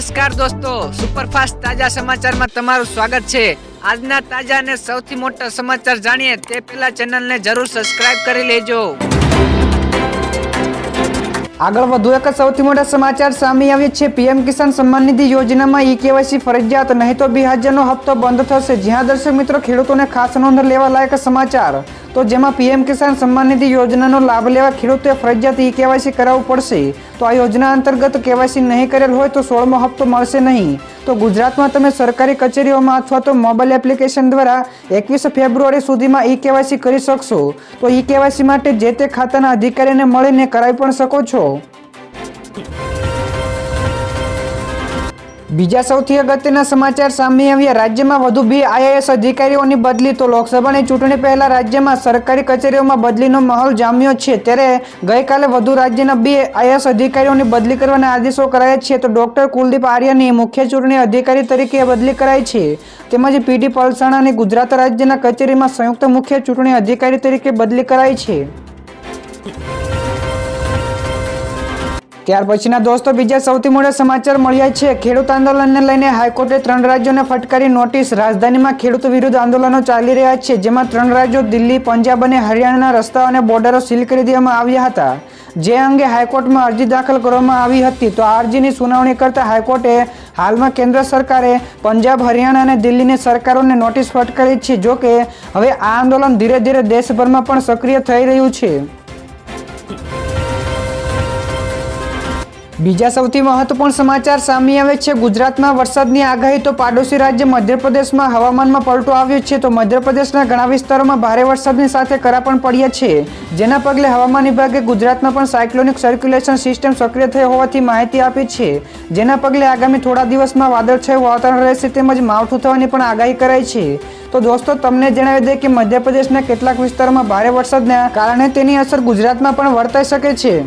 નમસ્કાર દોસ્તો, સુપરફાસ્ટ તાજા સમાચારમાં તમારું સ્વાગત છે. આજના તાજા અને સૌથી મોટા સમાચાર જાણીએ તે પહેલા ચેનલને જરૂર સબસ્ક્રાઇબ કરી લેજો. આગળ વધુ એક સૌથી મોટા સમાચાર સામે આવ્યા છે. પીએમ કિસાન સન્માન નિધિ યોજનામાં ઈ કેવાયસી ફરજિયાત નહીં તો બે હજારનો હપ્તો બંધ થશે. જ્યાં દર્શક મિત્રો ખેડૂતોને ખાસ નોંધ લેવા લાયક સમાચાર. તો જેમાં પીએમ કિસાન સન્માન નિધિ યોજનાનો લાભ લેવા ખેડૂતોએ ફરજિયાત ઈ કેવાયસી કરાવવું પડશે. તો આ યોજના અંતર્ગત કેવાયસી નહીં કરેલ હોય તો સોળમો હપ્તો મળશે નહીં. તો ગુજરાતમાં તમે સરકારી કચેરીઓમાં અથવા તો મોબાઈલ એપ્લિકેશન દ્વારા એકવીસ ફેબ્રુઆરી સુધીમાં ઈ કેવાયસી કરી શકશો. તો ઈ કેવાયસી માટે જે તે ખાતાના અધિકારીને મળીને કરાવી પણ શકો છો. બીજા સૌથી અગત્યના સમાચાર સામે આવ્યા. રાજ્યમાં વધુ બે આઈએએસ અધિકારીઓની બદલી તો લોકસભાની ચૂંટણી પહેલા રાજ્યમાં સરકારી કચેરીઓમાં બદલીનો માહોલ જામ્યો છે. ત્યારે ગઈકાલે વધુ રાજ્યના બે આઈએએસ અધિકારીઓની બદલી કરવાના આદેશો કરાયા છે. તો ડોક્ટર કુલદીપ આર્યની મુખ્ય ચૂંટણી અધિકારી તરીકે બદલી કરાઈ છે. તેમજ પીડી પલસાણાની ગુજરાત રાજ્યના કચેરીમાં સંયુક્ત મુખ્ય ચૂંટણી અધિકારી તરીકે બદલી કરાઈ છે. ત્યાર પછીના દોસ્તો બીજા સૌથી મોટા સમાચાર મળ્યા છે. ખેડૂત આંદોલનને લઈને હાઈકોર્ટે ત્રણ રાજ્યોને ફટકારી નોટિસ. રાજધાનીમાં ખેડૂત વિરુદ્ધ આંદોલનો ચાલી રહ્યા છે, જેમાં ત્રણ રાજ્યો દિલ્હી, પંજાબ અને હરિયાણાના રસ્તાઓ અને બોર્ડરો સીલ કરી દેવામાં આવ્યા હતા. જે અંગે હાઈકોર્ટમાં અરજી દાખલ કરવામાં આવી હતી. તો આ અરજીની સુનાવણી કરતા હાઈકોર્ટે હાલમાં કેન્દ્ર સરકારે પંજાબ, હરિયાણા અને દિલ્હીની સરકારોને નોટિસ ફટકારી છે, જો કે હવે આ આંદોલન ધીરે ધીરે દેશભરમાં પણ સક્રિય થઈ રહ્યું છે. બીજા સૌથી મહત્વપૂર્ણ સમાચાર સામે આવે છે. ગુજરાતમાં વરસાદની આગાહી તો પાડોશી રાજ્ય મધ્યપ્રદેશમાં હવામાનમાં પલટો આવ્યો છે. તો મધ્યપ્રદેશના ઘણા વિસ્તારોમાં ભારે વરસાદની સાથે કરા પણ પડ્યા છે. જેના પગલે હવામાન વિભાગે ગુજરાતમાં પણ સાયક્લોનિક સર્ક્યુલેશન સિસ્ટમ સક્રિય થઈ હોવાથી માહિતી આપી છે. જેના પગલે આગામી થોડા દિવસમાં વાદળછાયું વાતાવરણ રહેશે તેમજ માવઠું થવાની પણ આગાહી કરાઈ છે. તો દોસ્તો, તમને જણાવી દે કે મધ્યપ્રદેશના કેટલાક વિસ્તારોમાં ભારે વરસાદના કારણે તેની અસર ગુજરાતમાં પણ વર્તાઈ શકે છે.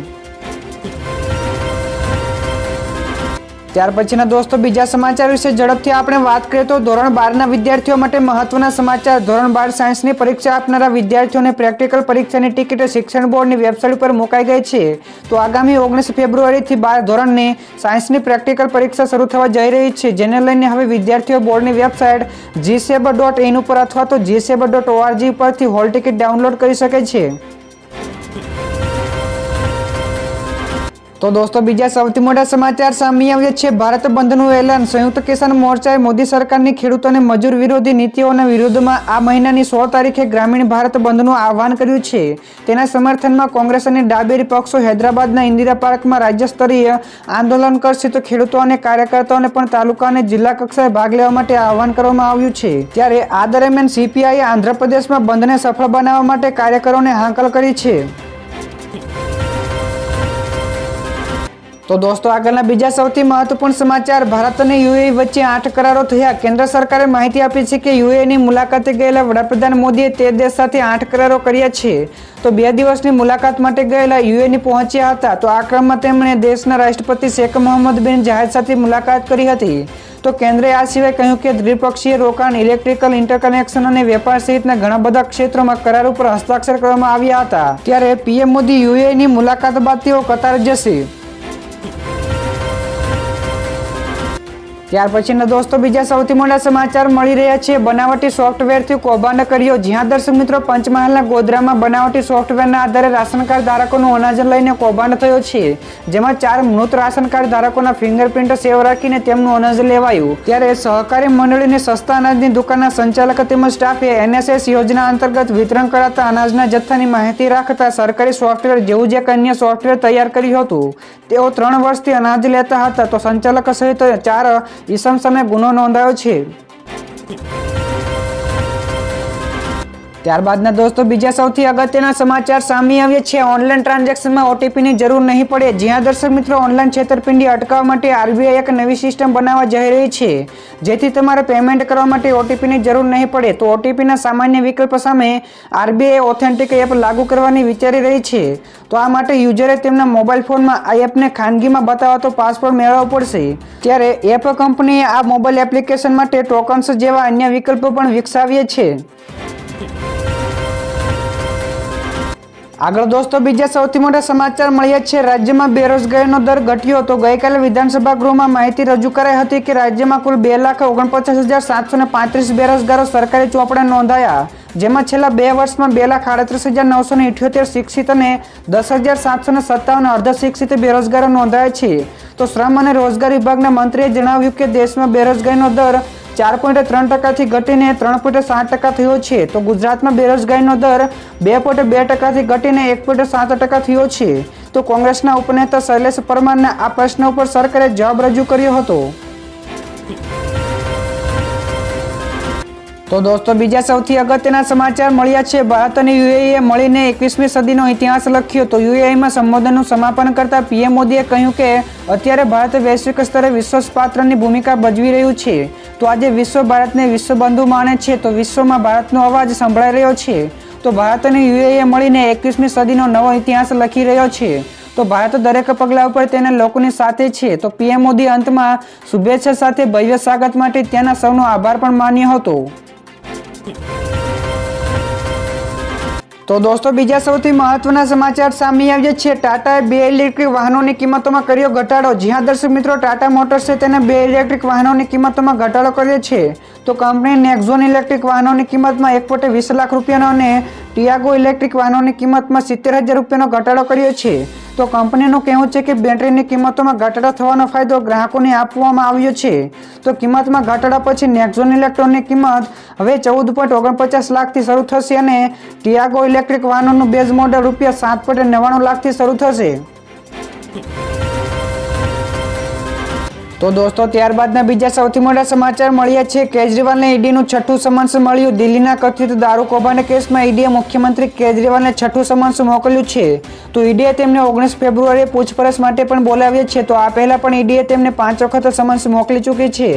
ત્યાર પછીના દોસ્તો, બીજા સમાચાર વિશે ઝડપથી આપણે વાત કરીએ તો ધોરણ બારના વિદ્યાર્થીઓ માટે મહત્વના સમાચાર. ધોરણ બાર સાયન્સની પરીક્ષા આપનારા વિદ્યાર્થીઓને પ્રેક્ટિકલ પરીક્ષાની ટિકિટ શિક્ષણ બોર્ડની વેબસાઇટ પર મુકાઈ ગઈ છે. તો આગામી ઓગણીસ ફેબ્રુઆરીથી બાર ધોરણની સાયન્સની પ્રેક્ટિકલ પરીક્ષા શરૂ થવા જઈ રહી છે, જેને લઈને હવે વિદ્યાર્થીઓ બોર્ડની વેબસાઇટ જીસેબ ડોટ ઇન ઉપર અથવા તો જીસેબ ડોટ ઓઆરજી પરથી હોલ ટિકિટ ડાઉનલોડ કરી શકે છે. તો દોસ્તો, બીજા સૌથી મોટા સમાચાર સામે આવ્યા છે. ભારત બંધનું એલાન. સંયુક્ત કિસાન મોરચાએ મોદી સરકારની ખેડૂતોને મજૂર વિરોધી નીતિઓના વિરોધમાં આ મહિનાની સોળ તારીખે ગ્રામીણ ભારત બંધનું આહવાન કર્યું છે. તેના સમર્થનમાં કોંગ્રેસ અને ડાબેરી પક્ષો હૈદરાબાદના ઇન્દિરા પાર્કમાં રાજ્ય સ્તરીય આંદોલન કરશે. તો ખેડૂતો અને કાર્યકર્તાઓને પણ તાલુકા અને જિલ્લા કક્ષાએ ભાગ લેવા માટે આહવાન કરવામાં આવ્યું છે. ત્યારે આ દરમિયાન સીપીઆઈએ આંધ્રપ્રદેશમાં બંધને સફળ બનાવવા માટે કાર્યકરોને હાંકલ કરી છે. તો દોસ્તો, આગળના બીજા સૌથી મહત્વપૂર્ણ સમાચાર. ભારત અને યુએ વચ્ચે આઠ કરારો થયા. કેન્દ્ર સરકારે માહિતી આપી છે કે યુએની મુલાકાતે ગયેલા વડાપ્રધાન મોદીએ તે દેશ સાથે આઠ કરારો કર્યા છે. તો બે દિવસની મુલાકાત માટે ગયેલા યુએની પહોંચ્યા હતા. તો આ ક્રમમાં તેમણે દેશના રાષ્ટ્રપતિ શેખ મોહમ્મદ બિન જાહેર સાથે મુલાકાત કરી હતી. તો કેન્દ્રે આ સિવાય કહ્યું કે દ્વિપક્ષીય રોકાણ, ઇલેક્ટ્રિકલ ઇન્ટરકનેક્શન અને વેપાર સહિતના ઘણા બધા ક્ષેત્રોમાં કરાર ઉપર હસ્તાક્ષર કરવામાં આવ્યા હતા. ત્યારે પીએમ મોદી યુએની મુલાકાત બાદ તેઓ કતાર જશે. ત્યાર પછીના દોસ્તો, બીજા સૌથી મોટા સમાચાર મળી રહ્યા છે. બનાવટી સોફ્ટવેરથી કૌભાંડ કર્યો. જ્યાં દર્શક મિત્રો પંચમહાલના ગોધરામાં બનાવટી સોફ્ટવેરના આધારે રાશન ધારકોનું અનાજ લઈને કૌભાંડ થયો છે. જેમાં ચાર મૃત રાશન કાર્ડ ધારકોના ફિંગરપ્રિન્ટ સેવ રાખીને તેમનું અનાજ લેવાયું. ત્યારે સહકારી મંડળીની સસ્તા અનાજની દુકાનના સંચાલક તેમજ સ્ટાફે એનએસએસ યોજના અંતર્ગત વિતરણ કરાતા અનાજના જથ્થાની માહિતી રાખતા સરકારી સોફ્ટવેર જેવું જે અન્ય સોફ્ટવેર તૈયાર કર્યું હતું. તેઓ ત્રણ વર્ષથી અનાજ લેતા હતા. તો સંચાલક સહિત ચાર ઈસમ સામે ગુનો નોંધાયો છે. ત્યારબાદના દોસ્તો, બીજા સૌથી અગત્યના સમાચાર સામે આવ્યા છે. ઓનલાઈન ટ્રાન્ઝેક્શનમાં ઓટીપીની જરૂર નહીં પડે. જ્યાં દર્શક મિત્રો ઓનલાઈન છેતરપિંડી અટકાવવા માટે આરબીઆઈ એક નવી સિસ્ટમ બનાવવા જઈ રહી છે. જેથી તમારે પેમેન્ટ કરવા માટે ઓટીપીની જરૂર નહીં પડે. તો ઓટીપીના સામાન્ય વિકલ્પ સામે આરબીઆઈ ઓથેન્ટિક એપ લાગુ કરવાની વિચારી રહી છે. તો આ માટે યુઝરે તેમના મોબાઈલ ફોનમાં આ એપને ખાનગીમાં બતાવતો પાસવર્ડ મેળવવો પડશે. ત્યારે એપ કંપનીએ આ મોબાઈલ એપ્લિકેશન માટે ટોકન્સ જેવા અન્ય વિકલ્પો પણ વિકસાવ્યા છે. આગળ દોસ્તો, બીજા સૌથી મોટા સમાચાર મળ્યા છે. રાજ્યમાં બેરોજગારીનો દર ઘટ્યો તો ગઈકાલે વિધાનસભા ગૃહમાં માહિતી રજૂ કરાઈ હતી કે રાજ્યમાં કુલ બે લાખ ઓગણપચાસ હજાર સાતસો ને પાંત્રીસ બેરોજગારો સરકારી ચોપડે નોંધાયા, જેમાં છેલ્લા બે વર્ષમાં બે લાખ આડત્રીસ હજાર નવસો ને ઇઠ્યોતેર શિક્ષિત અને દસ હજાર સાતસો ને સત્તાવન અર્ધ શિક્ષિત બેરોજગારો નોંધાયા છે. તો શ્રમ અને રોજગાર વિભાગના મંત્રીએ જણાવ્યું કે દેશમાં બેરોજગારીનો દર ચાર પોઈન્ટ ત્રણ ટકાથી ઘટીને ત્રણ પોઈન્ટ સાત ટકા થયો છે. તો ગુજરાતમાં બેરોજગારીનો દર બે પોઈન્ટ બે ટકાથી ઘટીને એક પોઈન્ટ સાત ટકા થયો છે. તો કોંગ્રેસના ઉપનેતા શૈલેષ પરમારના આ પ્રશ્ન ઉપર સરકારે જવાબ રજૂ કર્યો હતો. તો દોસ્તો, બીજા સૌથી અગત્યના સમાચાર મળ્યા છે. ભારત અને યુએઈએ મળીને એકવીસમી સદીનો ઇતિહાસ લખ્યો. તો યુએઈમાં સંબોધનનું સમાપન કરતા પીએમ મોદીએ કહ્યું કે, અત્યારે ભારત વૈશ્વિક સ્તરે વિશ્વાસપાત્રની ભૂમિકા ભજવી રહ્યું છે. તો આજે વિશ્વ ભારતને વિશ્વબંધુ માને છે. તો વિશ્વમાં ભારતનો અવાજ સંભળાઈ રહ્યો છે. તો ભારત અને યુએએ મળીને એકવીસમી સદીનો નવો ઇતિહાસ લખી રહ્યો છે. તો ભારત દરેક પગલા ઉપર તેના લોકોની સાથે છે. તો પીએમ મોદી અંતમાં શુભેચ્છા સાથે ભવ્ય સ્વાગત માટે ત્યાંના સૌનો આભાર પણ માન્યો હતો. તો દોસ્તો, બીજા સૌથી મહત્વના સમાચાર સામે આવ્યા છે. ટાટાએ બે ઇલેક્ટ્રિક વાહનોની કિંમતોમાં કર્યો ઘટાડો. જ્યાં દર્શક મિત્રો, ટાટા મોટર્સે તેના બે ઇલેક્ટ્રિક વાહનોની કિંમતોમાં ઘટાડો કર્યો છે. તો કંપની નેક્ઝોન ઇલેક્ટ્રિક વાહનોની કિંમતમાં એક પોટે વીસ લાખ રૂપિયાનો અને ટિયાગો ઇલેક્ટ્રિક વાહનોની કિંમતમાં સિત્તેર હજાર રૂપિયાનો ઘટાડો કર્યો છે. તો કંપનીનું કહેવું છે કે બેટરીની કિંમતોમાં ઘટાડો થવાનો ફાયદો ગ્રાહકોને આપવામાં આવ્યો છે. તો કિંમતમાં ઘટાડા પછી નેક્ઝોન ઇલેક્ટ્રોનની કિંમત હવે ચૌદ પોઈન્ટ ઓગણપચાસ લાખથી શરૂ થશે અને ટિયાગો ઇલેક્ટ્રિક વાહનોનું બેઝ મોડલ રૂપિયા સાત પોઈન્ટ નવ્વાણું લાખથી શરૂ થશે. તો દોસ્તો, ત્યારબાદના બીજા સૌથી મોટા સમાચાર મળ્યા છે. કેજરીવાલને ઈડીનું છઠ્ઠું સમન્સ મળ્યું. દિલ્હીના કથિત દારૂ કૌભાંડ કેસમાં ઈડીએ મુખ્યમંત્રી કેજરીવાલને છઠ્ઠું સમન્સ મોકલ્યું છે. તો ઈડીએ તેમને ઓગણીસ ફેબ્રુઆરીએ પૂછપરછ માટે પણ બોલાવ્યા છે. તો આ પહેલાં પણ ઈડીએ તેમને પાંચ વખત સમન્સ મોકલી ચૂકી છે.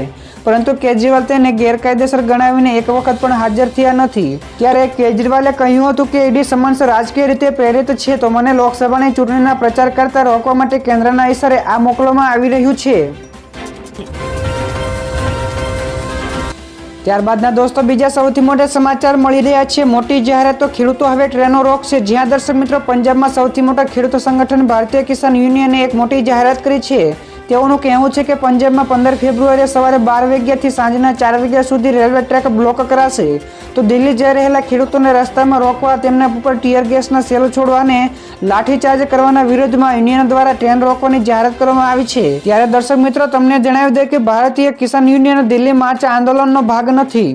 પરંતુ કેજરીવાલ તેને ગેરકાયદેસર ગણાવીને એક વખત પણ હાજર થયા નથી. ત્યારે કેજરીવાલે કહ્યું હતું કે ઈડી સમન્સ રાજકીય રીતે પ્રેરિત છે. તો મને લોકસભાની ચૂંટણીના પ્રચાર કરતા રોકવા માટે કેન્દ્રના ઇશારે આ મોકલવામાં આવી રહ્યું છે. ત્યારબાદના દોસ્તો, બીજા સૌથી મોટા સમાચાર મળી રહ્યા છે. મોટી જાહેરાતો, ખેડૂતો હવે ટ્રેનો રોકશે. જ્યાં દર્શક મિત્રો, પંજાબમાં સૌથી મોટા ખેડૂતો સંગઠન, ભારતીય કિસાન યુનિયને એક મોટી જાહેરાત કરી છે. તેઓનું કહેવું છે કે પંજાબમાં પંદર ફેબ્રુઆરીએ સવારે બાર વાગ્યાથી સાંજના ચાર વાગ્યા સુધી રેલવે ટ્રેક બ્લોક કરાશે. તો દિલ્હી જઈ રહેલા ખેડૂતોને રસ્તામાં રોકવા તેમના ઉપર ટીયર ગેસના સેલ છોડવા અને લાઠીચાર્જ કરવાના વિરોધમાં યુનિયન દ્વારા ટ્રેન રોકવાની જાહેરાત કરવામાં આવી છે. ત્યારે દર્શક મિત્રો, તમને જણાવી દે કે ભારતીય કિસાન યુનિયન દિલ્હી માર્ચ આંદોલનનો ભાગ નથી.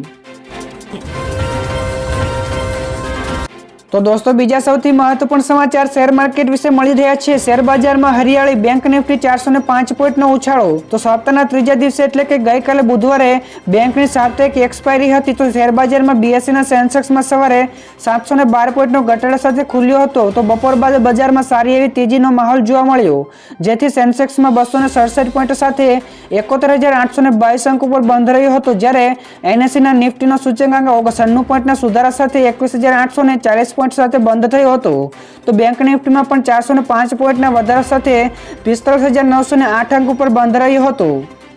તો દોસ્તો, બીજા સૌથી મહત્વપૂર્ણ સમાચાર શેર માર્કેટ વિશે મળી રહ્યા છે. શેર બજારમાં હરિયાળી બેંક નિફ્ટી ચારસો ને પાંચ પોઈન્ટનો ઉછાળો. તો સપ્તાહના ત્રીજા દિવસે એટલે કે ગઈકાલે બુધવારે બેંકની સાતેક એક્સપાયરી હતી, તો શેર બજારમાં બીએસસીના સેન્સેક્સમાં સવારે સાતસો ને બાર પોઈન્ટનો ઘટાડો સાથે ખુલ્યો હતો. તો બપોર બાદ બજારમાં સારી એવી તેજીનો માહોલ જોવા મળ્યો. જેથી સેન્સેક્સમાં બસો ને સડસઠ પોઈન્ટ સાથે એકોતેર હજાર આઠસો ને બાવીસ અંક ઉપર બંધ રહ્યો હતો. જ્યારે એનએસસીના નિફ્ટીનો સૂચકાંક છન્નું પોઈન્ટના સુધારા સાથે એકવીસ હજાર આઠસો ને ચાલીસ પોઈન્ટ સાથે બંધ થયો હતો. તો બેંક નિફ્ટીમાં પણ ચારસો ને પાંચ પોઈન્ટના વધારા સાથે પિસ્તાલીસ હજાર નવસો આઠ અંક ઉપર બંધ રહ્યો હતો.